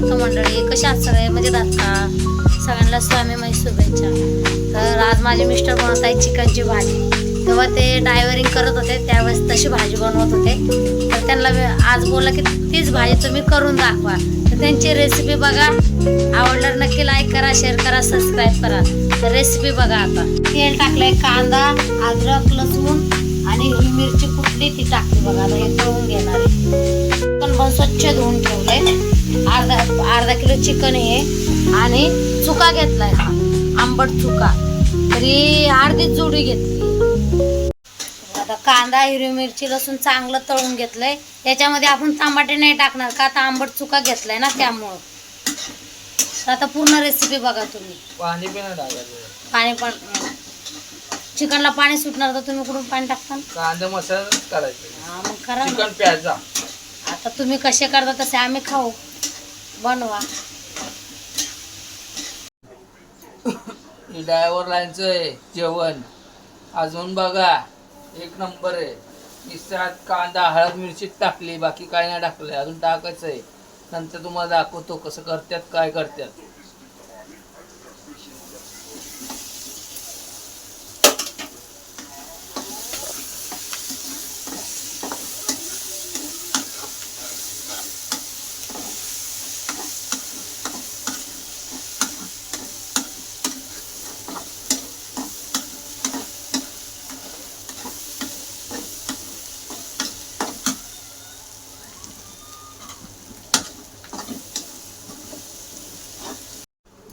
समर्थ मंडळी कशा सगळे? मजेत आहात का? सगळ्यांना स्वामी माझी शुभेच्छा. तर आज माझे मिस्टर बनवत आहे चिकनची भाजी. तेव्हा ते डायव्हरिंग करत होते त्यावेळेस तशी भाजी बनवत होते. तर त्यांना आज बोलला की तीच भाजी तुम्ही करून दाखवा. तर त्यांची रेसिपी बघा. आवडल्यावर नक्की लाईक करा शेअर करा सबस्क्राईब करा. तर रेसिपी बघा आता. तेल टाकलंय कांदा अद्रक लसूण आणि ही मिरची कुठली ती टाकली बघा. आता हे तळून घेणार आहे. पण स्वच्छ धुवून ठेवलं. अर्धा अर्धा किलो चिकन आहे. आणि चुका घेतलाय हा. आंबट चुका. तरी अर्धीच जोडी घेतली. आता कांदा हिरवी मिरची लसूण चांगलं तळून घेतलंय. याच्यामध्ये आपण टमाटे नाही टाकणार का आता आंबट चुका घेतलाय ना त्यामुळं. आता पूर्ण रेसिपी बघा तुम्ही. पाणी पण पाणी पण चिकनला पाणी सुटणार तर तुम्ही कुठून पाणी टाकता कांदा मसाला करायचं. हा मग करा. चिकन प्यायचा. आता तुम्ही कसे करता तसे आम्ही खाऊ. बनवा. ही लाईनचं आहे जेवण. अजून बघा एक नंबर आहे. निस्त्यात कांदा हळद मिरची टाकली बाकी काय नाही टाकलंय. अजून टाकायचं आहे नंतर तुम्हाला दाखवतो कसं करतात काय करतात.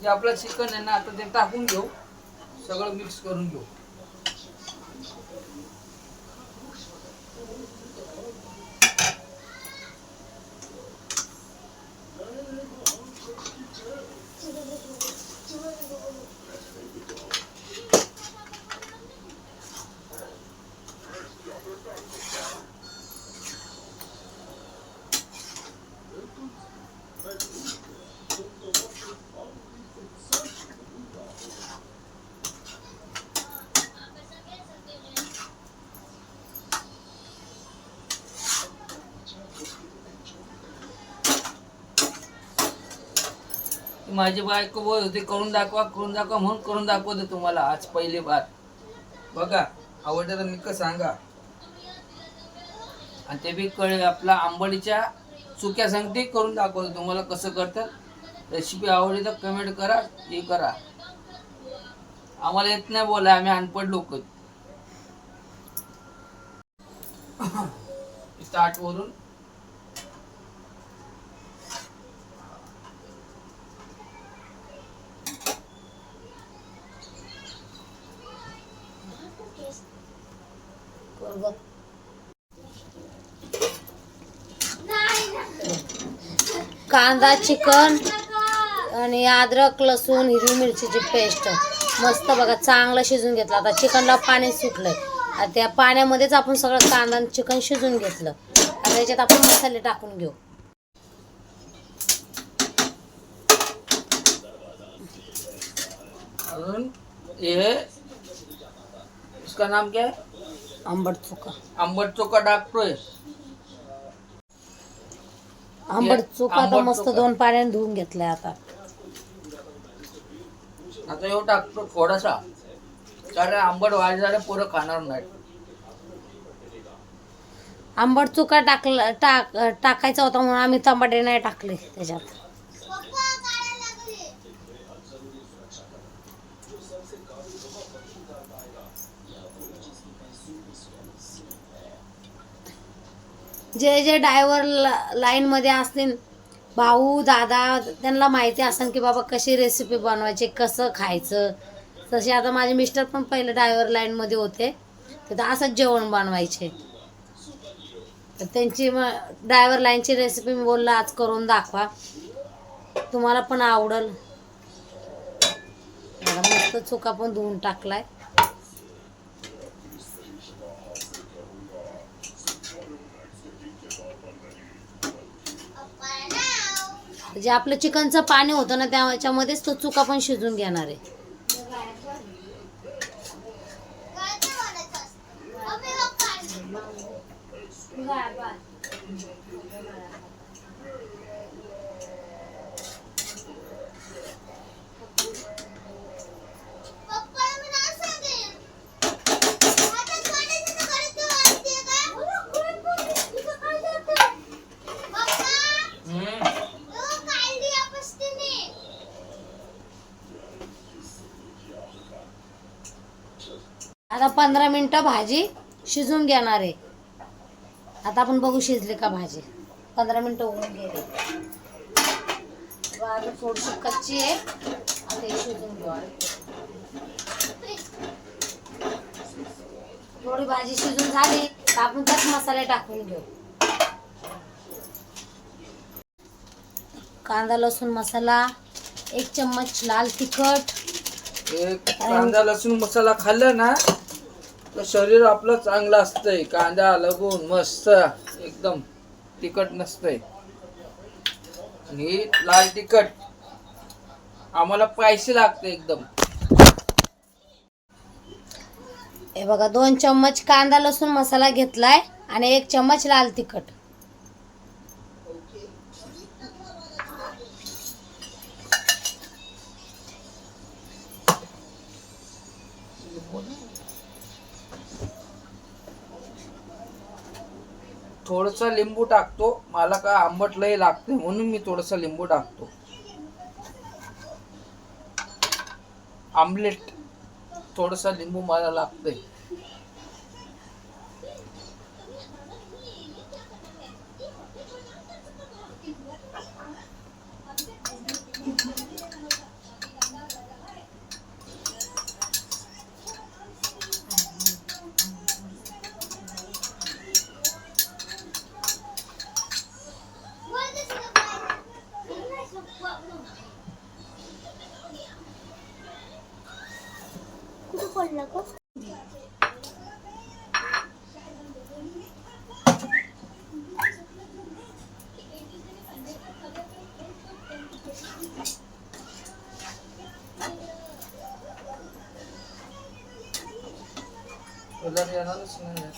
जे आपलं चिकन आहे ना आता ते टाकून घेऊ. सगळं मिक्स करून घेऊ. माझी बायको बोल होती करून दाखवा करून दाखवा म्हणून करून दाखवते तुम्हाला आज पहिली बार. बघा आवडलं तर निक सांगा. आणि ते बी कळे आपला आंबडीच्या चुक्या सांगते करून दाखवतो तुम्हाला कसं करतात. रेसिपी आवडली तर कमेंट करा हे करा. आम्हाला येत नाही बोला आम्ही अनपड लोक स्टार्ट वरून कांदा चिकन आणि अद्रक लसूण हिरवी मिरचीची पेस्ट. मस्त बघा चांगलं शिजून घेतलं. आता चिकनला पाणी सुटलंय. आता त्या पाण्यामध्येच आपण सगळं कांदा चिकन शिजून घेतलं. आता याच्यात आपण मसाले टाकून घेऊ. इसका नाम क्या है? आंबट चुका आंबट चोका टाकतोय. आंबट चुका आंबट मस्त. दोन पाण्याने धुवून घेतलंय आता. आता येऊ टाकतो थोडासा. कारण आंबट वाढ झाले पोरं खाणार नाही आंबट चुका टाकला टाक टाकायचा होता म्हणून आम्ही टमाटे नाही टाकले त्याच्यात. जे जे डायव्हर लाईनमध्ये असतील भाऊ दादा त्यांना माहिती असेल की बाबा कशी रेसिपी बनवायची कसं खायचं. तसे आता माझे मिस्टर पण पहिले डायव्हर लाईनमध्ये होते. तर असंच जेवण बनवायचे. तर त्यांची मग डायव्हर लाईनची रेसिपी मी बोलला आज करून दाखवा. तुम्हाला पण आवडल. मस्त चुका पण धुवून टाकलाय. जे आपलं चिकनचं पाणी होतं ना त्याच्यामध्येच तो चुका पण शिजून घेणार आहे. आता पंधरा मिनटं भाजी शिजून घेणार आहे. आता आपण बघू शिजली का भाजी. पंधरा मिनटं होऊन गेली. भाजी थोडीशी कच्ची आहे. आता हे शिजून घेऊ थोडी भाजी शिजून झाली तर आपण त्यात मसाले टाकून घेऊ. कांदा लसूण मसाला एक चम्मच लाल तिखट. एक कांदा लसूण मसाला खाल्ला ना तर शरीर आपलं चांगलं असतंय. कांदा लगून मस्त. एकदम तिखट नसतंय. आणि लाल तिखट. आम्हाला पैसे लागते एकदम. हे बघा दोन चम्मच कांदा लसूण मसाला घेतलाय आणि एक चम्मच लाल तिखट. थोडंसं लिंबू टाकतो. मला का आंबट लय लागते म्हणून मी थोडंसं लिंबू टाकतो. आमलेट थोडंसं लिंबू मला लागतंय. कलर येणारच नाही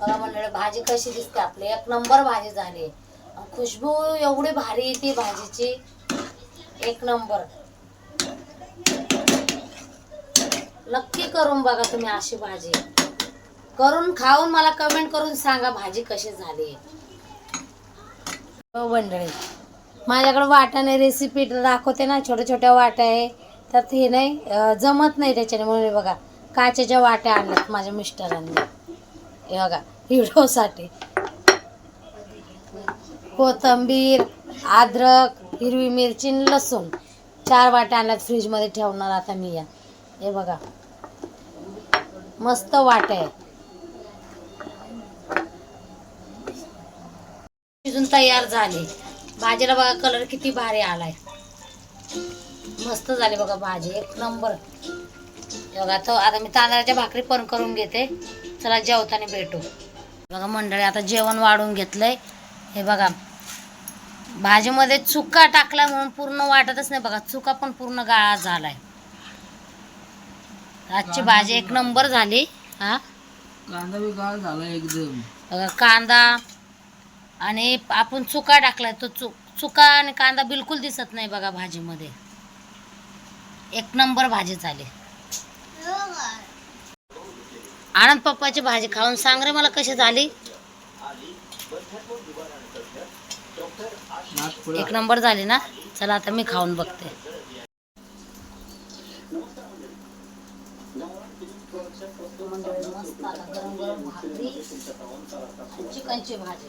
मला म्हणलं भाजी कशी दिसते आपली. एक नंबर भाजी झाली. खुशबू एवढी भारी येते भाजीची. एक नंबर. नक्की करून बघा तुम्ही अशी भाजी. करून खाऊन मला कमेंट करून सांगा भाजी कशी झाली. हो मंडळी माझ्याकडे वाटाणे रेसिपी दाखवते ना छोट्या छोट्या वाट्या आहे. तर हे नाही जमत नाही त्याच्याने म्हणून हे बघा काचेच्या वाट्या आणल्यात माझ्या मिस्टरांनी. हे बघा व्हिडिओसाठी कोथंबीर अद्रक हिरवी मिरची लसूण. चार वाट्या आणल्यात फ्रीजमध्ये ठेवणार आता मी या. हे बघा मस्त वाट्या आहे. शिजून तयार झाली. भाजीला बघा कलर किती भारी आलाय. मस्त झाली बघा भाजी एक नंबर बघा तो आता मी तांदळाच्या भाकरी पण करून घेते. चला जेवताना भेटू. बघा मंडळी आता जेवण वाढून घेतलंय. हे बघा भाजीमध्ये चुका टाकला म्हणून पूर्ण वाटतच नाही बघा. चुका पण पूर्ण गाळा झालाय. आजची भाजी एक नंबर झाली हा. कांदा बी गाळ झाला एकदम. बघा कांदा आणि आपण चुका टाकलाय तो चुक चुका आणि कांदा बिलकुल दिसत नाही बघा भाजीमध्ये. एक नंबर भाजी झाली आनंद पप्पाची भाजी खाऊन सांग रे मला कशी झाली. एक नंबर झाली ना? चला आता मी खाऊन बघते. मस्त आता गरम गरम भाकरी चिकनची भाजी.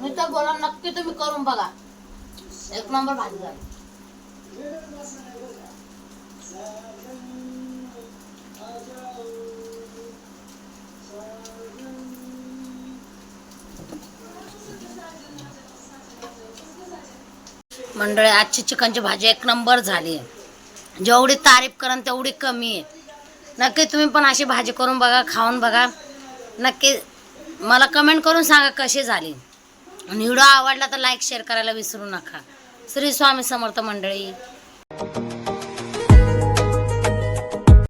मी तर बोला नक्की तुम्ही करून बघा. एक नंबर भाजी झाली. मंडळी आजची चिकनची भाजी एक नंबर झाली. जेवढी तारीफ करण तेवढी कमी आहे. नक्की तुम्ही पण अशी भाजी करून बघा खाऊन बघा. नक्की मला कमेंट करून सांगा कसे झाले. आणि व्हिडिओ आवडला तर लाईक शेअर करायला विसरू नका. श्री स्वामी समर्थ मंडळी.